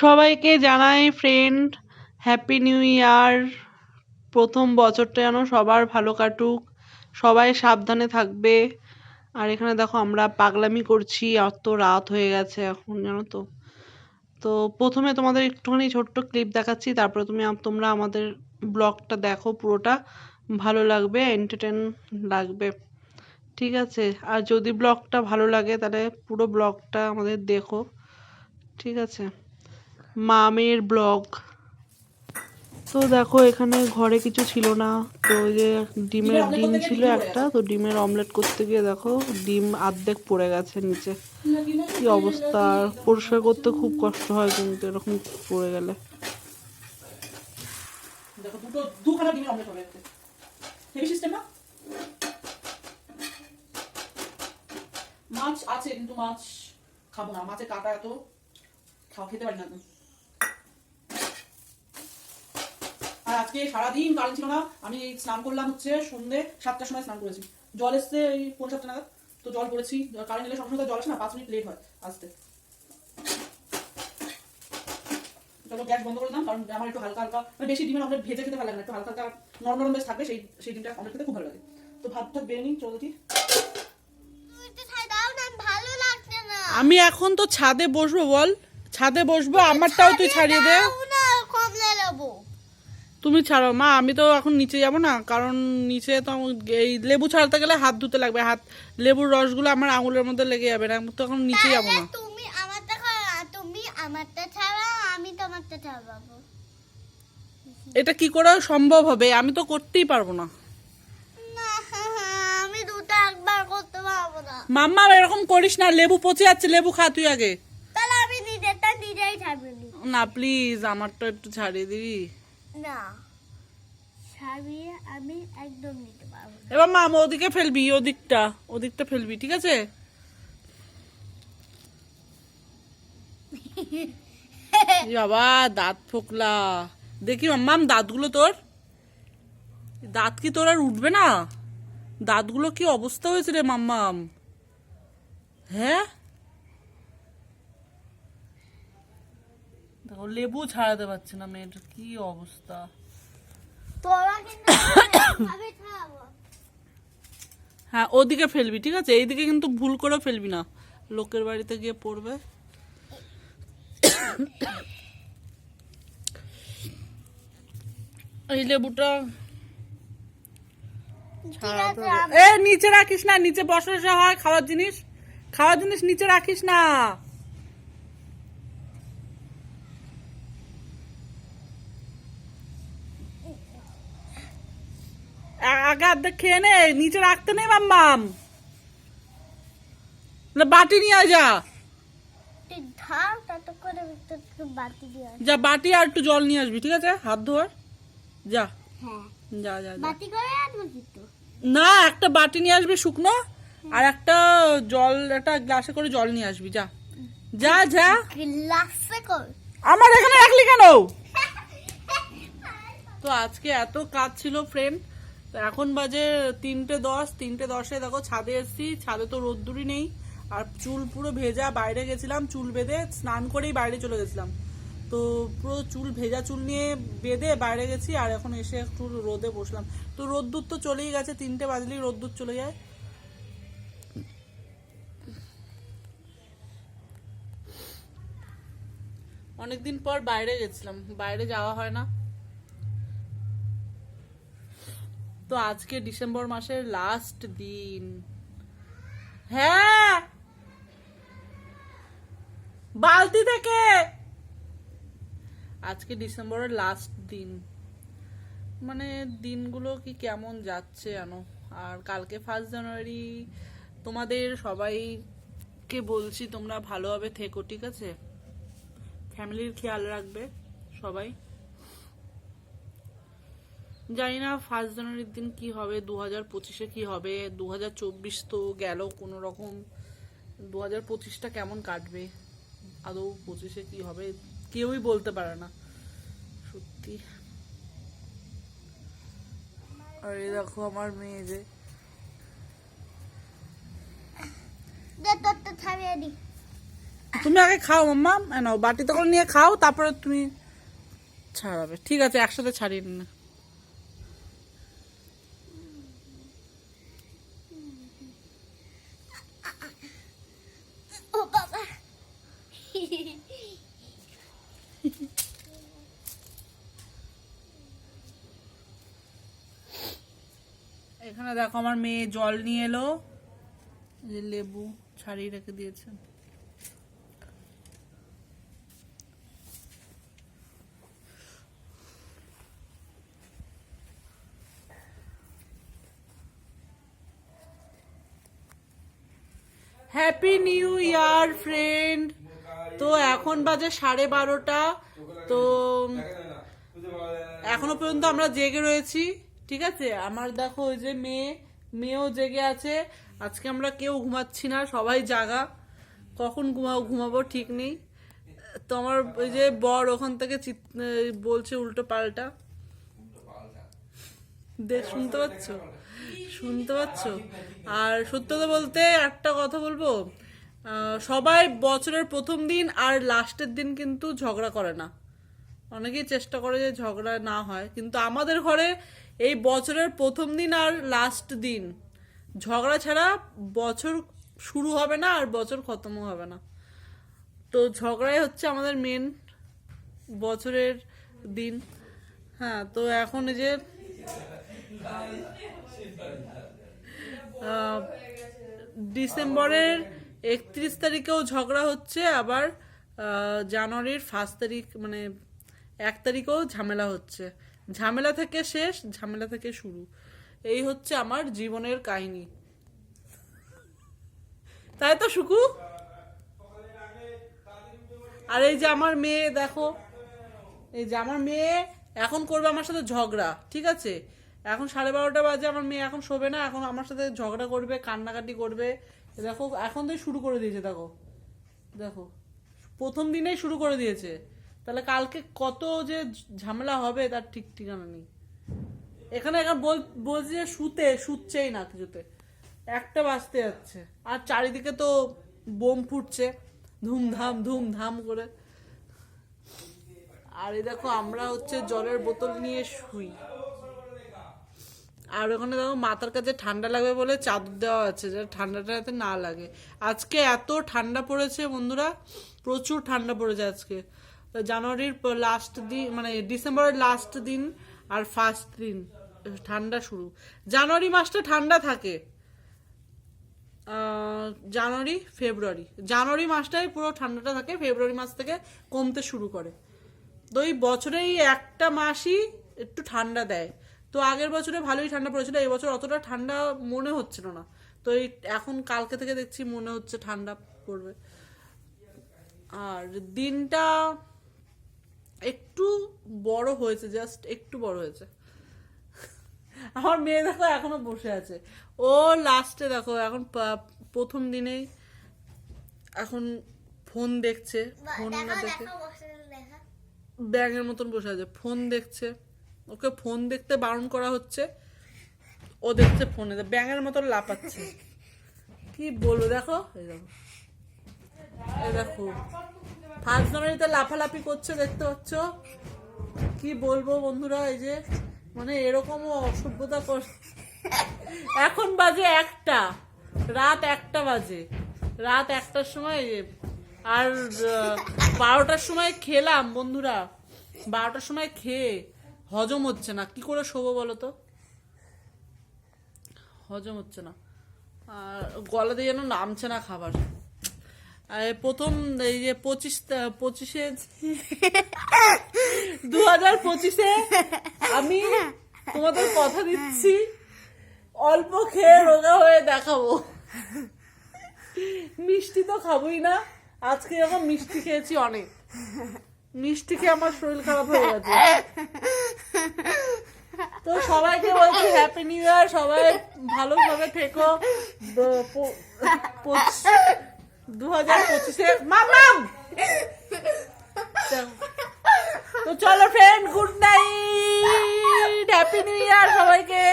সবাইকে জানাই friend happy new ইয়ার প্রথম বছরটা যেন সবার ভালো কাটুক, সবাই সাবধানে থাকবে। আর এখানে দেখো আমরা পাগলামি করছি অত রাত হয়ে গেছে এখন জানো তো। তো প্রথমে তোমাদের একটুখানি ছোট্ট ক্লিপ দেখাচ্ছি, তারপরে তুমি তোমরা আমাদের ব্লগটা দেখো, পুরোটা ভালো লাগবে এন্টারটেন লাগবে। ঠিক আছে, আর যদি ব্লগটা ভালো লাগে তাহলে পুরো ব্লগটা আমাদের দেখো। ঠিক আছে। মামের ব্লগ। তো দেখো এখানে ঘরে কিছু ছিল না। তো ওই যে ডিমের ডিম ছিল একটা তো ডিমের অমলেট করতে গিয়ে দেখো ডিম আর্ধেক পড়ে গেছে নিচে। কি অবস্থা পরিষ্কার করতে খুব কষ্ট হয় কিন্তু এরকম পড়ে গেলে। মাছ আছে কিন্তু মাছ খাব না। মাছের কাটা এত খাওয়া খেতে পারি না তো আর আজকে সারাদিন কারেন্ট ছিল না। আমি স্নান করলাম হচ্ছে সন্ধে সাতটার সময় স্নান করেছি। জল এসছে এই পৌনে সাতটা নাগাদ। তো জল পড়েছি। কারেন্ট এলে সবসময় তো জল আসে না পাঁচ মিনিট লেট হয় আসতে। চলো গ্যাস বন্ধ করে দিলাম কারণ আমার একটু হালকা হালকা মানে বেশি ডিমের অমলেট ভেজে খেতে ভালো লাগে না। একটু হালকা হালকা নরম নরম বেশ থাকবে সেই সেই ডিমটা অমলেট খেতে খুব ভালো লাগে। তো ভাত ভাত বেড়ে নিই চলো দেখি। তুমি তো ছাই দাও না ভালো লাগছে না আমি এখন তো ছাদে বসবো বল। ছাদে বসবো আমারটাও তুই ছাড়িয়ে দে। তুমি ছাড়ো। মা আমি তো এখন নিচে যাব না কারণ নিচে তো এই লেবু ছাড়াতে গেলে হাত ধুতে লাগবে। হাত লেবুর রসগুলো আমার আঙুলের মধ্যে লেগে যাবে না আমি তো এখন নিচে যাব না। তুমি আমারটা তুমি আমারটা ছাড়াও আমি তোমারটা ছাড়াবো। এটা কি করে সম্ভব হবে? আমি তো করতেই পারব না। না আমি দুটো একবার করতে পারব না। মাম্মা এরকম করিস না লেবু পচে যাচ্ছে লেবু খা তুই আগে। তাহলে আমি নিজেরটা নিজেই ছাড়বো না প্লিজ আমারটা একটু ছাড়িয়ে দিবি। না। ছাড়িয়ে আমি একদম নিতে পারব এবার মামা ওদিকে ফেলবি ওদিকটা ওদিকটা ফেলবি ঠিক আছে? বাবা দাঁত ফোকলা। দেখি মাম্মাম দাঁতগুলো তোর? দাঁত কি তোর আর উঠবে না? দাঁতগুলো কি অবস্থা হয়েছে রে মাম্মাম হ্যাঁ? দেখো লেবু ছাড়াতে পারছে না মেয়েটার কি অবস্থা? হ্যাঁ ওদিকে ফেলবি ঠিক আছে? এইদিকে কিন্তু ভুল করে ফেলবি না। লোকের বাড়িতে গিয়ে পড়বে। এই লেবুটা এ নিচে রাখিস না নিচে বসে বসে হয় খাওয়ার জিনিস। খাওয়ার জিনিস নিচে রাখিস না। আগে অর্ধেক খেয়ে নে নিচে রাখতে নেই মাম্মাম না বাটি নিয়ে যা। যা বাটি আর একটু জল নিয়ে আসবি ঠিক আছে? হাত ধোয়ার। যা। হ্যাঁ। যা যা না একটা বাটি নিয়ে আসবি শুকনো আর একটা জল একটা গ্লাসে করে জল নিয়ে আসবি যা। যা যা। গ্লাসে কর। আমার এখানে রাখলি কেন? তো আজকে এত কাজ ছিল ফ্রেন্ড তো এখন বাজে তিনটে দশ, তিনটে দশে দেখো ছাদে এসছি, ছাদে তো রোদ্দুরই নেই, আর চুল পুরো ভেজা, বাইরে গেছিলাম চুল বেঁধে, স্নান করেই বাইরে চলে গেছিলাম। তো পুরো চুল, ভেজা চুল নিয়ে বেঁধে বাইরে গেছি, আর এখন এসে একটু রোদে বসলাম। তো রোদ্দুর তো চলেই গেছে, তিনটে বাজলেই রোদ্দুর চলে যায়। অনেকদিন পর বাইরে গেছিলাম, বাইরে যাওয়া হয় না। তো আজকে ডিসেম্বর মাসের লাস্ট দিন। হ্যাঁ! বালতি থেকে! আজকে ডিসেম্বরের লাস্ট দিন। মানে দিনগুলো কি কেমন যাচ্ছে জানো? আর কালকে ফার্স্ট জানুয়ারি, তোমাদের সবাইকে বলছি তোমরা ভালোভাবে থেকো, ঠিক আছে? ফ্যামিলির খেয়াল রাখবে সবাই। জানি না ফার্স্ট জানুয়ারির দিন কি হবে দু হাজার পঁচিশে কি হবে দু হাজার চব্বিশ তো গেল কোনো রকম। দু হাজার পঁচিশটা কেমন কাটবে? আদৌ পঁচিশে কি হবে? কেউই বলতে পারে না। সত্যি। আর এই দেখো আমার মেয়ে যে। তুমি আগে খাও মাম্মা। নাও বাটিতে করে নিয়ে খাও তারপরে তুমি ছাড়াবে। ঠিক আছে একসাথে ছাড়িয়ে নিন ও বাবা এখানে দেখো, আমার মেয়ে জল নিয়ে এলো। যে লেবু ছাড়িয়ে রেখে দিয়েছে। হ্যাপি নিউ ইয়ার ফ্রেন্ড তো এখন বাজে সাড়ে বারোটা। তো এখনও পর্যন্ত আমরা জেগে রয়েছি। ঠিক আছে? আমার দেখো ওই যে মেয়ে, মেয়েও জেগে আছে। আজকে আমরা কেউ ঘুমাচ্ছি না, সবাই জাগা। কখন ঘুমাবো ঘুমাবো ঠিক নেই। তো আমার ওই যে বর ওখান থেকে বলছে উল্টো পাল্টা। দেখ শুনতে পাচ্ছ? শুনতে পাচ্ছ? আর সত্য বলতে একটা কথা বলব। সবাই বছরের প্রথম দিন আর লাস্টের দিন কিন্তু ঝগড়া করে না। অনেকেই চেষ্টা করে যে ঝগড়া না হয়। কিন্তু আমাদের ঘরে এই বছরের প্রথম দিন আর লাস্ট দিন। ঝগড়া ছাড়া বছর শুরু হবে না আর বছর খতমও হবে না। তো ঝগড়াই হচ্ছে আমাদের মেন বছরের দিন। হ্যাঁ তো এখন এই যে ডিসেম্বরের একত্রিশ তারিখেও ঝগড়া হচ্ছে, আবার জানুয়ারির ফার্স্ট তারিখ মানে এক তারিখেও ঝামেলা হচ্ছে। ঝামেলা থেকে শেষ, ঝামেলা থেকে শুরু। এই হচ্ছে আমার জীবনের কাহিনী। তাই তো, শুকু? আর এই যে আমার মেয়ে, দেখো, এই যে আমার মেয়ে, এখন করবে আমার সাথে ঝগড়া, ঠিক আছে? এখন সাড়ে বারোটা বাজে, আমার মেয়ে এখন শোবে না, এখন আমার সাথে ঝগড়া করবে, কান্নাকাটি করবে। দেখো, এখন থেকে শুরু করে দিয়েছে, দেখো। দেখো, প্রথম দিনেই শুরু করে দিয়েছে। তাহলে কালকে কত যে ঝামেলা হবে, তার ঠিক ঠিকানা নেই। এখানে এখন বল, বলছি যে শুতে, শুচ্ছেই না কিছুতে। একটা বাঁচতে যাচ্ছে। আর চারিদিকে তো বোম ফুটছে, ধুমধাম ধুমধাম করে। আর এই দেখো, আমরা হচ্ছে জলের বোতল নিয়ে শুই। আর ওখানে দেখো মাথার কাছে ঠান্ডা লাগবে বলে চাদর দেওয়া আছে যাতে ঠান্ডাটা যাতে না লাগে। আজকে এত ঠান্ডা পড়েছে বন্ধুরা, প্রচুর ঠান্ডা পড়েছে আজকে। জানুয়ারির লাস্ট দিন মানে ডিসেম্বরের লাস্ট দিন আর ফার্স্ট দিন, ঠান্ডা শুরু। জানুয়ারি মাসটা ঠান্ডা থাকে। জানুয়ারি, ফেব্রুয়ারি। জানুয়ারি মাসটাই পুরো ঠান্ডাটা থাকে, ফেব্রুয়ারি মাস থেকে কমতে শুরু করে। তো এই বছরে এই একটা মাসই একটু ঠান্ডা দেয়। তো আগের বছরে ভালোই ঠান্ডা পড়েছিল, এই বছর অতটা ঠান্ডা মনে হচ্ছিল না। তো এই এখন কালকে থেকে দেখছি মনে হচ্ছে ঠান্ডা পড়বে। আর দিনটা একটু বড় হয়েছে জাস্ট একটু বড় হয়েছে। আমার মেয়ে দেখো এখনও বসে আছে। ও লাস্টে দেখো, এখন প্রথম দিনেই এখন ফোন দেখছে। ফোন না দেখে দেখা ব্যাঙের মতন বসে আছে। ফোন দেখছে। ওকে ফোন দেখতে বারণ করা হচ্ছে। ও দেখছে ফোনে ব্যাঙের মতন লাপাচ্ছে কি বলব, দেখো? এই দেখো। এই দেখো। ফার্স্ট লাফালাফি করছে, দেখতে পাচ্ছ? কি বলব বন্ধুরা, এই যে মানে এরকমও অসভ্যতা কর এখন বাজে একটা, রাত একটা বাজে। রাত একটার সময়, আর বারোটার সময় খেলাম, বন্ধুরা। বারোটার সময় খেয়ে হজম হচ্ছে না। কি করে শোবো বলো তো? হজম হচ্ছে না। আর গলা দিয়ে যেন নামছে না খাবার। আর প্রথম এই যে পঁচিশ, পঁচিশে দু হাজার পঁচিশে আমি তোমাদের কথা দিচ্ছি। অল্প খেয়ে রোগা হয়ে দেখাবো। মিষ্টি তো খাবোই না। আজকে যখন মিষ্টি খেয়েছি অনেক। মিষ্টি খেয়ে আমার শরীর খারাপ হয়ে গেছে। তো সবাইকে বলছি হ্যাপি নিউ ইয়ার সবাই ভালোভাবে থেকো। দু হাজার পঁচিশে মামাম তো চলো friend good night happy new year সবাইকে।